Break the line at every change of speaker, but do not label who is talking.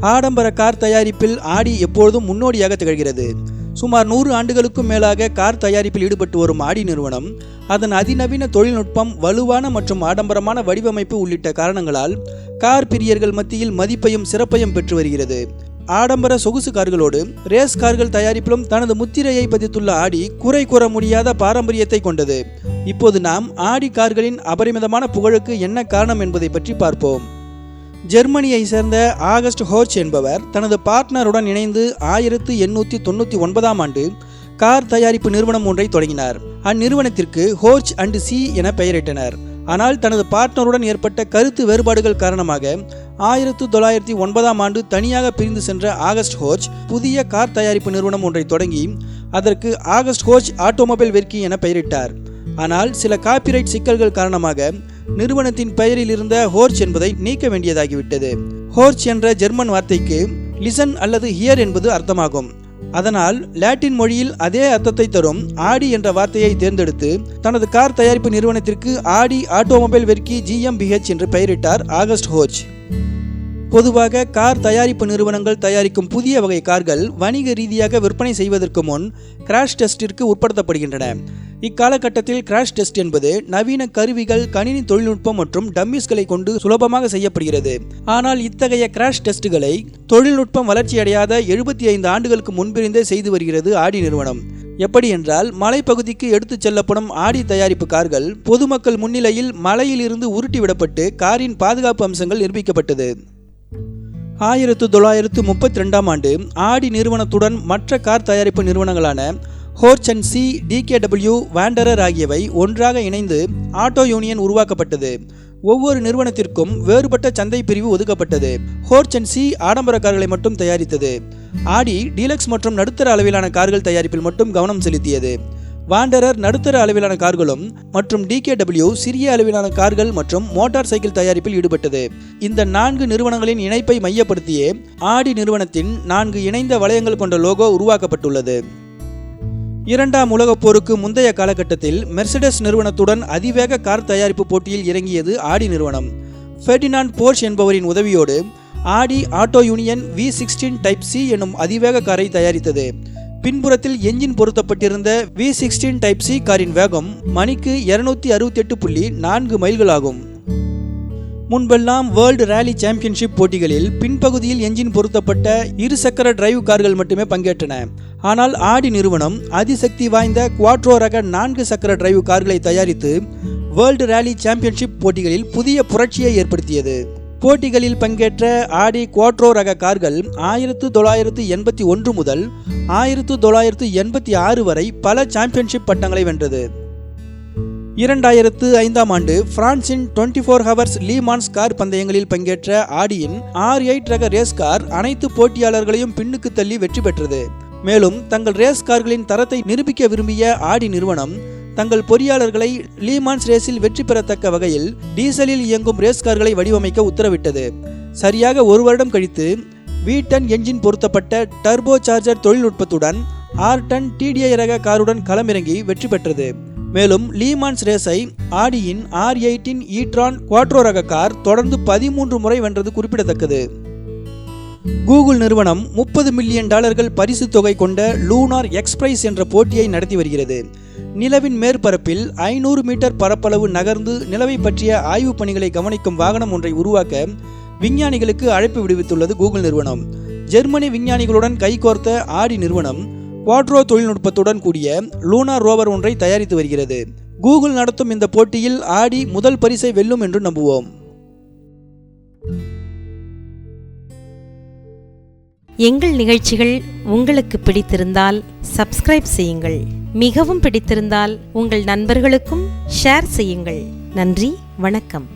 ஆடம்பர கார் தயாரிப்பில் ஆடி எப்பொழுதும் முன்னோடியாக திகழ்கிறது. சுமார் நூறு ஆண்டுகளுக்கும் மேலாக கார் தயாரிப்பில் ஈடுபட்டு வரும் ஆடி நிறுவனம் அதன் அதிநவீன தொழில்நுட்பம் வலுவான மற்றும் ஆடம்பரமான வடிவமைப்பு உள்ளிட்ட காரணங்களால் கார் பிரியர்கள் மத்தியில் மதிப்பையும் சிறப்பையும் பெற்று வருகிறது. ஆடம்பர சொகுசு கார்களோடு ரேஸ் கார்கள் தயாரிப்பிலும் தனது முத்திரையை பதித்துள்ள ஆடி குறை கூற முடியாத பாரம்பரியத்தை கொண்டது. இப்போது நாம் ஆடி கார்களின் அபரிமிதமான புகழுக்கு என்ன காரணம் என்பதை பற்றி பார்ப்போம். ஜெர்மனியை சேர்ந்த ஆகஸ்ட் ஹோர்ச் என்பவர் தனது பார்ட்னருடன் இணைந்து ஆயிரத்து எண்ணூற்றி தொண்ணூற்றி ஒன்பதாம் ஆண்டு கார் தயாரிப்பு நிறுவனம் ஒன்றை தொடங்கினார். அந்நிறுவனத்திற்கு ஹோர்ச் அண்ட் சி என பெயரிட்டனர். ஆனால் தனது பார்ட்னருடன் ஏற்பட்ட கருத்து வேறுபாடுகள் காரணமாக ஆயிரத்து தொள்ளாயிரத்தி ஒன்பதாம் ஆண்டு தனியாக பிரிந்து சென்ற ஆகஸ்ட் ஹோர்ச் புதிய கார் தயாரிப்பு நிறுவனம் ஒன்றை தொடங்கி அதற்கு ஆகஸ்ட் ஹோர்ச் ஆட்டோமொபைல் வெர்க்கி என பெயரிட்டார். ஆனால் சில காப்பிரைட் சிக்கல்கள் காரணமாக நிறுவனத்தின் பெயரில் இருந்த ஹோர்ச் என்பதை நீக்க வேண்டியதாகிவிட்டது. ஹோர்ச் என்ற ஜெர்மன் வார்த்தைக்கு லிசன் அல்லது ஹியர் என்பது அர்த்தமாகும். அதனால் லாட்டின் மொழியில் அதே அர்த்தத்தை தரும் ஆடி என்ற வார்த்தையை தேர்ந்தெடுத்து தனது கார் தயாரிப்பு நிறுவனத்திற்கு ஆடி ஆட்டோமொபைல் வெர்க்கி ஜிஎம்பிஹெச் என்று பெயரிட்டார் ஆகஸ்ட் ஹோர்ச். பொதுவாக கார் தயாரிப்பு நிறுவனங்கள் தயாரிக்கும் புதிய வகை கார்கள் வணிக ரீதியாக விற்பனை செய்வதற்கு முன் கிராஷ் டெஸ்டிற்கு உட்படுத்தப்படுகின்றன. இக்காலகட்டத்தில் கிராஷ் டெஸ்ட் என்பது நவீன கருவிகள் கணினி தொழில்நுட்பம் மற்றும் டம்மிஸ்களை கொண்டு சுலபமாக செய்யப்படுகிறது. ஆனால் இத்தகைய கிராஷ் டெஸ்ட்டுகளை தொழில்நுட்பம் வளர்ச்சியடையாத எழுபத்தி ஐந்து ஆண்டுகளுக்கு முன்பிருந்தே செய்து வருகிறது ஆடி நிறுவனம். எப்படி என்றால் மலைப்பகுதிக்கு எடுத்துச் செல்லப்படும் ஆடி தயாரிப்பு கார்கள் பொதுமக்கள் முன்னிலையில் மலையிலிருந்து உருட்டிவிடப்பட்டு உருட்டி விடப்பட்டு காரின் பாதுகாப்பு அம்சங்கள் நிரூபிக்கப்பட்டது. ஆயிரத்து தொள்ளாயிரத்து முப்பத்தி ரெண்டாம் ஆண்டு ஆடி நிறுவனத்துடன் மற்ற கார் தயாரிப்பு நிறுவனங்களான ஹோர்ச் அண்ட் சி டிகேடபிள்யூ வாண்டரர் ஆகியவை ஒன்றாக இணைந்து ஆட்டோ யூனியன் உருவாக்கப்பட்டது. ஒவ்வொரு நிறுவனத்திற்கும் வேறுபட்ட சந்தை பிரிவு ஒதுக்கப்பட்டது. ஹோர்ச் அண்ட் சி ஆடம்பர கார்களை மட்டும் தயாரித்தது. ஆடி டீலக்ஸ் மற்றும் நடுத்தர அளவிலான கார்கள் தயாரிப்பில் மட்டும் கவனம் செலுத்தியது. வாண்டரர் நடுத்தர அளவிலான கார்களும் மற்றும் டிகேடபிள்யூ சிறிய அளவிலான கார்கள் மற்றும் மோட்டார் சைக்கிள் தயாரிப்பில் ஈடுபட்டது. இந்த நான்கு நிறுவனங்களின் இணைப்பை மையப்படுத்தியே ஆடி நிறுவனத்தின் நான்கு இணைந்த வளையங்கள் கொண்ட லோகோ உருவாக்கப்பட்டுள்ளது. இரண்டாம் உலகப் போருக்கு முந்தைய காலகட்டத்தில் மெர்சிடஸ் நிறுவனத்துடன் அதிவேக கார் தயாரிப்பு போட்டியில் இறங்கியது ஆடி நிறுவனம். ஃபெர்டினாண்ட் போர்ஷ் என்பவரின் உதவியோடு Audi Auto Union V sixteen type C எனும் அதிவேக காரை தயாரித்தது. பின்புறத்தில் என்ஜின் பொருத்தப்பட்டிருந்த வி சிக்ஸ்டீன் டைப் சி காரின் வேகம் மணிக்கு இருநூத்தி அறுபத்தி எட்டு புள்ளி நான்கு மைல்கள் ஆகும் முன்பெல்லாம் வேர்ல்டு ரேலி சாம்பியன்ஷிப் போட்டிகளில் பின்பகுதியில் என்ஜின் பொருத்தப்பட்ட இருசக்கர டிரைவ் கார்கள் மட்டுமே பங்கேற்றன. ஆனால் ஆடி நிறுவனம் அதிசக்தி வாய்ந்த குவாட்ரோ ரக நான்கு சக்கர டிரைவ் கார்களை தயாரித்து வேர்ல்டு ரேலி சாம்பியன்ஷிப் போட்டிகளில் புதிய புரட்சியை ஏற்படுத்தியது. போட்டிகளில் பங்கேற்ற ஆடி குவாட்ரோ ரக கார்கள் ஆயிரத்து தொள்ளாயிரத்து எண்பத்தி ஒன்று முதல் ஆயிரத்து தொள்ளாயிரத்து எண்பத்தி ஆறு வரை பல சாம்பியன்ஷிப் பட்டங்களை வென்றது. இரண்டாயிரத்து ஐந்தாம் ஆண்டு பிரான்சின் twenty four hours Le Mans car பந்தயங்களில் பங்கேற்ற ஆடியின் ஆர் எயிட் ரக ரேஸ் கார் அனைத்து போட்டியாளர்களையும் பின்னுக்கு தள்ளி வெற்றி பெற்றது. மேலும் தங்கள் ரேஸ் கார்களின் தரத்தை நிரூபிக்க விரும்பிய ஆடி நிறுவனம் தங்கள் பொறியாளர்களை லீமான்ஸ் ரேஸில் வெற்றி பெறத்தக்க வகையில் டீசலில் இயங்கும் ரேஸ் கார்களை வடிவமைக்க உத்தரவிட்டது. சரியாக ஒரு வருடம் கழித்து வீட்டன் என்ஜின் பொருத்தப்பட்ட டர்போ சார்ஜர் தொழில்நுட்பத்துடன் ஆர்டன் டிடிஐ ரக காருடன் களமிறங்கி வெற்றி பெற்றது. மேலும் லீமான்ஸ் ரேஸை ஆடியின் ஆர் எயிட்டின் ஈட்ரான் குவாட்ரோ ரக கார் தொடர்ந்து பதிமூன்று முறை வென்றது குறிப்பிடத்தக்கது. கூகுள் நிறுவனம் முப்பது மில்லியன் டாலர்கள் பரிசு தொகை கொண்ட லூனார் எக்ஸ்பிரைஸ் என்ற போட்டியை நடத்தி வருகிறது. நிலவின் மேற்பரப்பில் ஐநூறு மீட்டர் பரப்பளவு நகர்ந்து நிலவை பற்றிய ஆய்வுப் பணிகளை கவனிக்கும் வாகனம் ஒன்றை உருவாக்க விஞ்ஞானிகளுக்கு அழைப்பு விடுவித்துள்ளது கூகுள் நிறுவனம். ஜெர்மனி விஞ்ஞானிகளுடன் கைகோர்த்த ஆடி நிறுவனம் குவாட்ரோ தொழில்நுட்பத்துடன் கூடிய லூனா ரோவர் ஒன்றை தயாரித்து வருகிறது. கூகுள் நடத்தும் இந்த போட்டியில் ஆடி முதல் பரிசை வெல்லும் என்று நம்புவோம்.
எங்கள் நிகழ்ச்சிகள் உங்களுக்கு பிடித்திருந்தால் சப்ஸ்கிரைப் செய்யுங்கள். மிகவும் பிடித்திருந்தால் உங்கள் நண்பர்களுக்கும் ஷேர் செய்யுங்கள். நன்றி வணக்கம்.